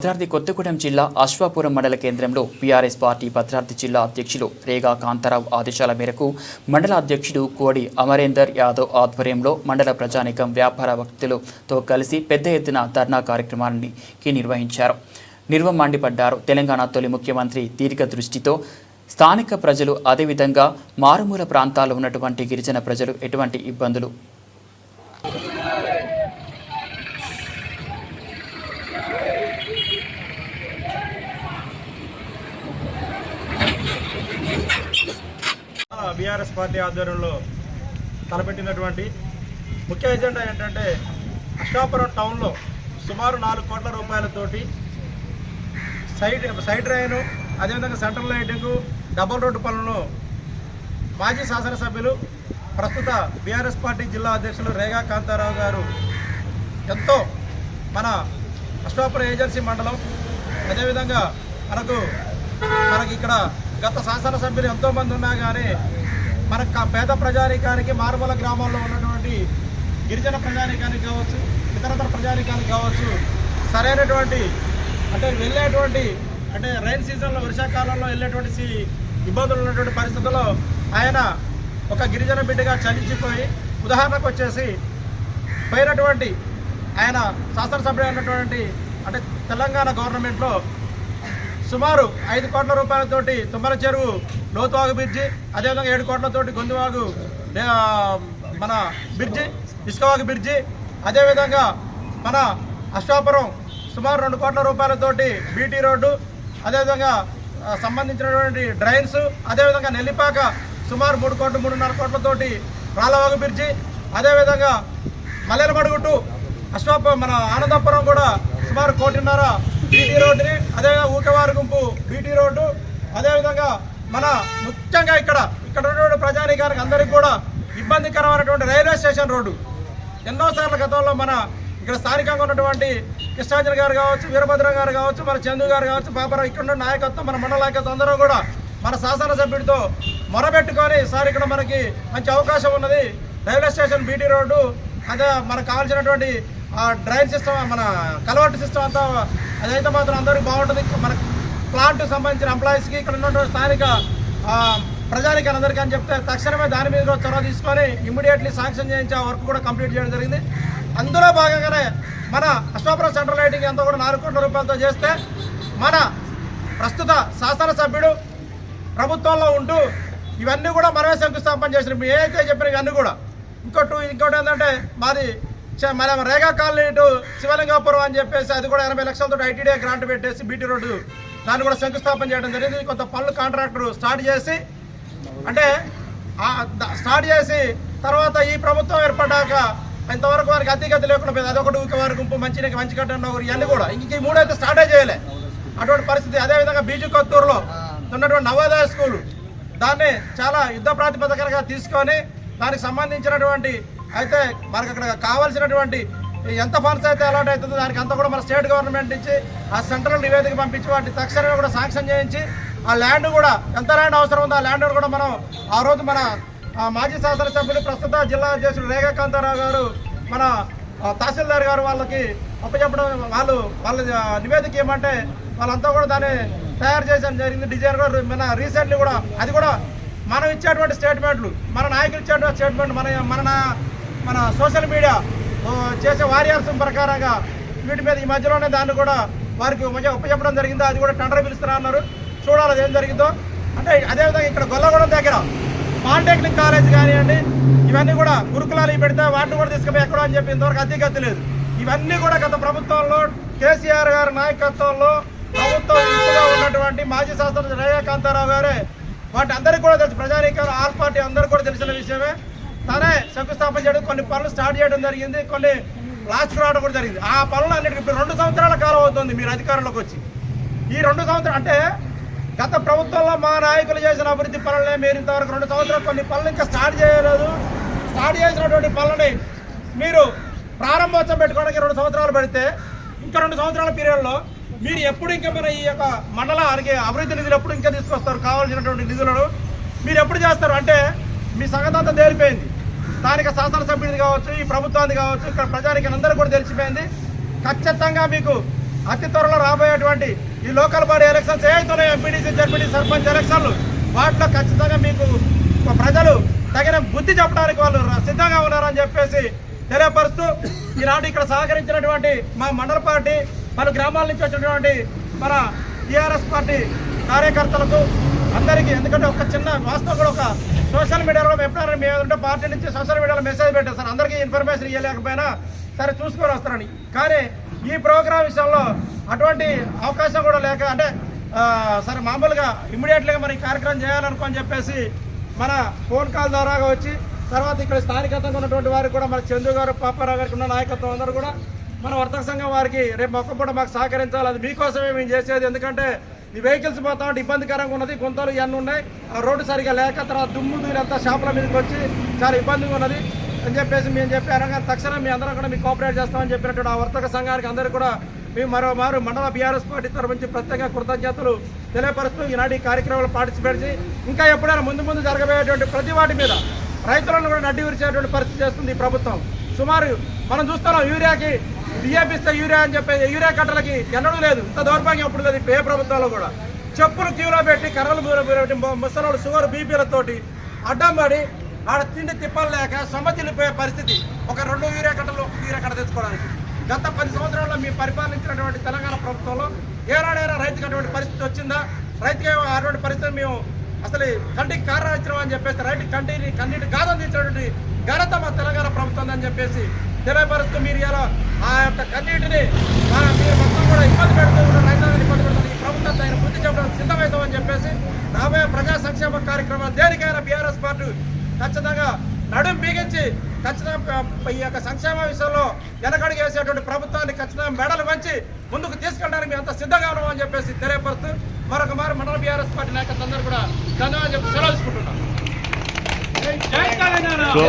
భద్రాద్రి కొత్తగూడెం జిల్లా అశ్వాపురం మండల కేంద్రంలో బీఆర్ఎస్ పార్టీ భద్రాద్రి జిల్లా అధ్యక్షులు రేగా కాంతారావు ఆదేశాల మేరకు మండల అధ్యక్షుడు కోడి అమరేందర్ యాదవ్ ఆధ్వర్యంలో మండల ప్రజానికం వ్యాపార వ్యక్తులతో కలిసి పెద్ద ఎత్తున ధర్నా కార్యక్రమానికి నిర్వహించారు. నిర్వం మండిపడ్డారు తెలంగాణ తొలి ముఖ్యమంత్రి దీర్ఘ దృష్టితో స్థానిక ప్రజలు అదేవిధంగా మారుమూల ప్రాంతాల్లో ఉన్నటువంటి గిరిజన ప్రజలు ఎటువంటి ఇబ్బందులు కాంగ్రెస్ పార్టీ ఆధ్వర్యంలో తలపెట్టినటువంటి ముఖ్య ఎజెండా ఏంటంటే అష్టాపురం టౌన్లో సుమారు నాలుగు కోట్ల రూపాయలతోటి సైడ్ సైడ్ డ్రైను అదేవిధంగా సెంట్రల్ లైటింగ్ డబుల్ రోడ్డు పనులను మాజీ శాసనసభ్యులు ప్రస్తుత బీఆర్ఎస్ పార్టీ జిల్లా అధ్యక్షులు రేగా కాంతారావు గారు ఎంతో మన అష్టాపురం ఏజెన్సీ మండలం అదేవిధంగా మనకు మనకి ఇక్కడ గత శాసనసభ్యులు ఎంతోమంది ఉన్నా కానీ మన పేద ప్రజానీకానికి మారుమూల గ్రామాల్లో ఉన్నటువంటి గిరిజన ప్రజానీకానికి కావచ్చు ఇతరతర ప్రజానీకానికి కావచ్చు సరైనటువంటి అంటే వెళ్ళేటువంటి అంటే రైన్ సీజన్లో వర్షాకాలంలో వెళ్ళేటువంటి ఇబ్బందులు ఉన్నటువంటి పరిస్థితుల్లో ఆయన ఒక గిరిజన బిడ్డగా చలించిపోయి ఉదాహరణకు వచ్చేసి పోయినటువంటి ఆయన శాసనసభ్యుడు అయినటువంటి అంటే తెలంగాణ గవర్నమెంట్లో సుమారు ఐదు కోట్ల రూపాయలతోటి తుమ్మల చెరువు లోతువాగు బ్రిడ్జి అదేవిధంగా ఏడు కోట్లతోటి గొంతువాగు మన బ్రిడ్జి ఇసుకవాగు బ్రిడ్జి అదేవిధంగా మన అష్టాపురం సుమారు రెండు కోట్ల రూపాయలతోటి బీటీ రోడ్డు అదేవిధంగా సంబంధించినటువంటి డ్రైన్స్ అదేవిధంగా నెల్లిపాక సుమారు మూడు కోట్లు మూడున్నర కోట్లతోటి రాళ్ళవాగు బ్రిడ్జి అదేవిధంగా మల్లెలమడుగుట్టు అశ్వాప మన ఆనందపురం కూడా సుమారు కోటిన్నర బీటీ రోడ్డుని అదేవిధంగా ఊక గుంపు బీటీ రోడ్డు అదేవిధంగా మన ముఖ్యంగా ఇక్కడ ఇక్కడ ఉన్నటువంటి ప్రజానీకానికి అందరికీ కూడా ఇబ్బందికరమైనటువంటి రైల్వే స్టేషన్ రోడ్డు. ఎన్నోసార్లు గతంలో మన ఇక్కడ స్థానికంగా ఉన్నటువంటి కృష్ణాంజన్ గారు కావచ్చు వీరభద్రం గారు కావచ్చు మన చందు గారు కావచ్చు పాపరావు ఇక్కడ ఉన్న నాయకత్వం మన మండల నాయకత్వం అందరూ కూడా మన శాసనసభ్యుడితో మొరబెట్టుకొని సార్ ఇక్కడ మనకి మంచి అవకాశం ఉన్నది. రైల్వే స్టేషన్ బీటీ రోడ్డు అదే మనకు కావాల్సినటువంటి ఆ డ్రైన్ సిస్టమ్ మన కలవట్టు సిస్టమ్ అంతా అదైతే మాత్రం అందరికీ బాగుంటుంది. మనకు ప్లాంట్ సంబంధించిన ఎంప్లాయీస్కి ఇక్కడ ఉన్నటువంటి స్థానిక ప్రజానికి అందరికీ అని చెప్తే తక్షణమే దాని మీద కూడా చొరవ తీసుకొని ఇమ్మీడియట్లీ శాంక్షన్ చేయించే వర్క్ కూడా కంప్లీట్ చేయడం జరిగింది. అందులో భాగంగానే మన అశ్వాపురం సెంట్రల్ లైటింగ్ ఎంత కూడా నాలుగు కోట్ల రూపాయలతో చేస్తే మన ప్రస్తుత శాసనసభ్యుడు ప్రభుత్వంలో ఉంటూ ఇవన్నీ కూడా మనమే శంకుస్థాపన చేసిన ఏదైతే అయితే చెప్పిన ఇవన్నీ కూడా. ఇంకోటి ఇంకోటి ఏంటంటే మాది మన రేగా కాలనీ ఇటు శివలింగాపురం అని చెప్పేసి అది కూడా ఎనభై లక్షలతో ఐటీడీఏ గ్రాంట్ పెట్టేసి బీటీ రోడ్డు దాన్ని కూడా శంకుస్థాపన చేయడం జరిగింది. కొంత పనులు కాంట్రాక్టర్ స్టార్ట్ చేసి అంటే స్టార్ట్ చేసి తర్వాత ఈ ప్రభుత్వం ఏర్పడ్డాక ఇంతవరకు వారికి అతిగతి లేకుండా పోయింది. అదొకటి ఊకే వారి గుంపు మంచి మంచి కట్టడం ఒకరు ఇవన్నీ కూడా. ఇంక ఈ మూడైతే స్టార్టే చేయలే. అటువంటి పరిస్థితి. అదేవిధంగా బీజు కొత్తూరులో ఉన్నటువంటి నవోదయ స్కూలు దాన్ని చాలా యుద్ధ ప్రాతిపదికగా తీసుకొని దానికి సంబంధించినటువంటి అయితే మనకు అక్కడ కావాల్సినటువంటి ఎంత ఫండ్స్ అయితే అలాట్ అవుతుందో దానికి అంతా కూడా మన స్టేట్ గవర్నమెంట్ నుంచి ఆ సెంట్రల్ నివేదిక పంపించి వాటిని తక్షణమే కూడా శాంక్షన్ చేయించి ఆ ల్యాండ్ కూడా ఎంత ల్యాండ్ అవసరం ఉందో ఆ ల్యాండ్ కూడా మనం ఆ రోజు మన మాజీ శాసనసభ్యులు ప్రస్తుత జిల్లా అధ్యక్షుడు రేఖాకాంతారావు గారు మన తహసీల్దార్ గారు వాళ్ళకి అప్పచెప్పడం వాళ్ళు వాళ్ళ నివేదిక ఏమంటే వాళ్ళంతా కూడా దాన్ని తయారు చేసడం జరిగింది డిజైన్ కూడా మన రీసెంట్లీ కూడా అది కూడా మనం ఇచ్చేటువంటి స్టేట్మెంట్లు మన నాయకులు ఇచ్చేటువంటి స్టేట్మెంట్ మన మన మన సోషల్ మీడియా చేసే వారియర్స్ ప్రకారంగా వీటి మీద ఈ మధ్యలోనే దాన్ని కూడా వారికి మధ్య ఉపచెప్పడం జరిగింది. అది కూడా టెండర్ పిలుస్తున్నా అన్నారు చూడాలి అదేం ఏం జరిగిందో. అంటే అదేవిధంగా ఇక్కడ గొల్లగూడెం దగ్గర పాలిటెక్నిక్ కాలేజ్ కానివ్వండి ఇవన్నీ కూడా గురుకులాలు పెడితే వాటిని కూడా తీసుకుపోయి ఎక్కడో అని చెప్పి ఇంతవరకు అద్దెగతి లేదు. ఇవన్నీ కూడా గత ప్రభుత్వంలో కేసీఆర్ గారి నాయకత్వంలో ప్రభుత్వం ఉన్నటువంటి మాజీ శాస్త్రజ్ఞ రయాకాంతారావు గారే వాటి అందరికీ కూడా తెలుసు. ప్రజానీకరణ ఆల్ పార్టీ అందరూ కూడా తెలిసిన విషయమే. తనే శంకుస్థాపన చేయడం కొన్ని పనులు స్టార్ట్ చేయడం జరిగింది కొన్ని ప్లాస్టిక్ రావడం కూడా జరిగింది. ఆ పనులు అన్నిటికీ ఇప్పుడు రెండు సంవత్సరాల కాలం అవుతుంది మీరు అధికారంలోకి వచ్చి. ఈ రెండు సంవత్సరాలు అంటే గత ప్రభుత్వంలో మా నాయకులు చేసిన అభివృద్ధి పనులనే మీరు ఇంతవరకు రెండు సంవత్సరాలు కొన్ని పనులు ఇంకా స్టార్ట్ చేయలేదు. స్టార్ట్ చేసినటువంటి పనులని మీరు ప్రారంభోత్సవం పెట్టుకోవడానికి రెండు సంవత్సరాలు పెడితే ఇంకా రెండు సంవత్సరాల పీరియడ్లో మీరు ఎప్పుడు ఇంకా మీరు ఈ యొక్క మండలానికి అభివృద్ధి నిధులు ఎప్పుడు ఇంకా తీసుకొస్తారు కావాల్సినటువంటి నిధులను మీరు ఎప్పుడు చేస్తారు? అంటే మీ సగతంతా తేలిపోయింది. స్థానిక శాసనసభ్యుడిది కావచ్చు ఈ ప్రభుత్వాన్ని కావచ్చు ఇక్కడ ప్రజానికి అందరూ కూడా తెలిసిపోయింది. ఖచ్చితంగా మీకు అతి త్వరలో రాబోయేటువంటి ఈ లోకల్ బాడీ ఎలక్షన్స్ ఏవైతున్నాయో ఎంపీడీసీ జడ్పీడీ సర్పంచ్ ఎలక్షన్లు వాటిలో ఖచ్చితంగా మీకు ప్రజలు తగిన బుద్ధి చెప్పడానికి వాళ్ళు సిద్ధంగా ఉన్నారని చెప్పేసి తెలియపరుస్తూ ఈనాడు ఇక్కడ సహకరించినటువంటి మా మండల పార్టీ పలు గ్రామాల నుంచి వచ్చినటువంటి మన టీఆర్ఎస్ పార్టీ కార్యకర్తలకు అందరికీ ఎందుకంటే ఒక చిన్న వాస్తవం కూడా ఒక సోషల్ మీడియాలో ఎప్పుడైనా మేము ఏదంటే పార్టీ నుంచి సోషల్ మీడియాలో మెసేజ్ పెట్టారు. సార్ అందరికీ ఇన్ఫర్మేషన్ ఇవ్వలేకపోయినా సరే చూసుకొని వస్తారని. కానీ ఈ ప్రోగ్రాం విషయంలో అటువంటి అవకాశం కూడా లేక అంటే సరే మామూలుగా ఇమ్మీడియట్లీగా మరి ఈ కార్యక్రమం చేయాలనుకోని చెప్పేసి మన ఫోన్ కాల్ ద్వారా వచ్చి తర్వాత ఇక్కడ స్థానికంగా ఉన్నటువంటి వారికి కూడా మన చందు గారు పాపారావు గారికి ఉన్న నాయకత్వం అందరూ కూడా మన వర్తక సంఘం వారికి రేపు మొక్క పూట మాకు సహకరించాలి. అది మీకోసమే మేము చేసేది. ఎందుకంటే ఈ వెహికల్స్ పోతా ఉంటే ఇబ్బందికరంగా ఉన్నది. గుంతలు ఇవన్నీ ఉన్నాయి. ఆ రోడ్డు సరిగా లేక తర్వాత దుమ్ము దూరంతా షాపుల మీదకి వచ్చి చాలా ఇబ్బందిగా ఉన్నది. అని చెప్పేసి మేము చెప్పారు అనగా తక్షణం మీ అందరం కూడా మీకు కోఆపరేట్ చేస్తామని చెప్పినట్టు ఆ వర్తక సంఘానికి అందరూ కూడా మేము మరో మారు మండల బీఆర్ఎస్ పార్టీ తరఫు నుంచి ప్రత్యేక కృతజ్ఞతలు తెలియపరుస్తూ ఈనాటి ఈ కార్యక్రమంలో పార్టిసిపేట్ చేసి ఇంకా ఎప్పుడైనా ముందు ముందు జరగబోయేటువంటి ప్రతి వాటి మీద రైతులను కూడా నడ్డి విరిచేటువంటి పరిస్థితి చేస్తుంది ఈ ప్రభుత్వం. సుమారు మనం చూస్తున్నాం యూరియాకి బియ్యపిస్తే యూరియా అని చెప్పి యూరియా కట్టలకి ఎన్నడూ లేదు. ఇంత దౌర్భాగ్యం అప్పుడు లేదు ఏ ప్రభుత్వంలో కూడా. చెప్పులు క్యూలో పెట్టి కర్రలు బూర పెట్టి ముసలోడు షుగర్ బీపీలతోటి అడ్డం పడి ఆడ తిండి తిప్పలు లేక సొమ్మతిల్లిపోయే పరిస్థితి. ఒక రెండు యూరియా కట్టలు ఒక యూరియా కట్ట తెచ్చుకోవడానికి. గత పది సంవత్సరాల్లో మీ పరిపాలించినటువంటి తెలంగాణ ప్రభుత్వంలో ఏనాడైనా రైతుకి అటువంటి పరిస్థితి వచ్చిందా? రైతుకి అటువంటి పరిస్థితి మేము అసలు కంటికి కారణం ఇచ్చినాం అని చెప్పేసి రైతు కంటిని కన్నీటి గాధం తీసినటువంటి ఘనత మా తెలంగాణ ప్రభుత్వం అని చెప్పేసి తెలియపరుస్తూ మీరు ఇలా ఆ యొక్క కన్నీటిని ఆ మీరు మొత్తం కూడా ఇబ్బంది పెడుతూ ఉన్న రైతాంగాన్ని ఇబ్బంది పెడుతుంది ఈ ప్రభుత్వం ఆయన బుద్ధి చెప్పడం సిద్ధమవుతామని చెప్పేసి రాబోయే ప్రజా సంక్షేమ కార్యక్రమం దేనికైనా బీఆర్ఎస్ పార్టీ ఖచ్చితంగా నడుం బిగించి ఖచ్చితంగా ఈ యొక్క సంక్షేమ విషయంలో వెనకడుగు వేసేటువంటి ప్రభుత్వాన్ని ఖచ్చితంగా మెడలు వంచి ముందుకు తీసుకెళ్ళడానికి మేము అంత సిద్ధంగా ఉన్నామని చెప్పేసి తెలియపరుస్తూ మరొక మారు మండల బీఆర్ఎస్ పార్టీ నాయకులందరూ కూడా ధన్యవాదాలు చెప్పి సెలవు తీసుకుంటున్నాం. సో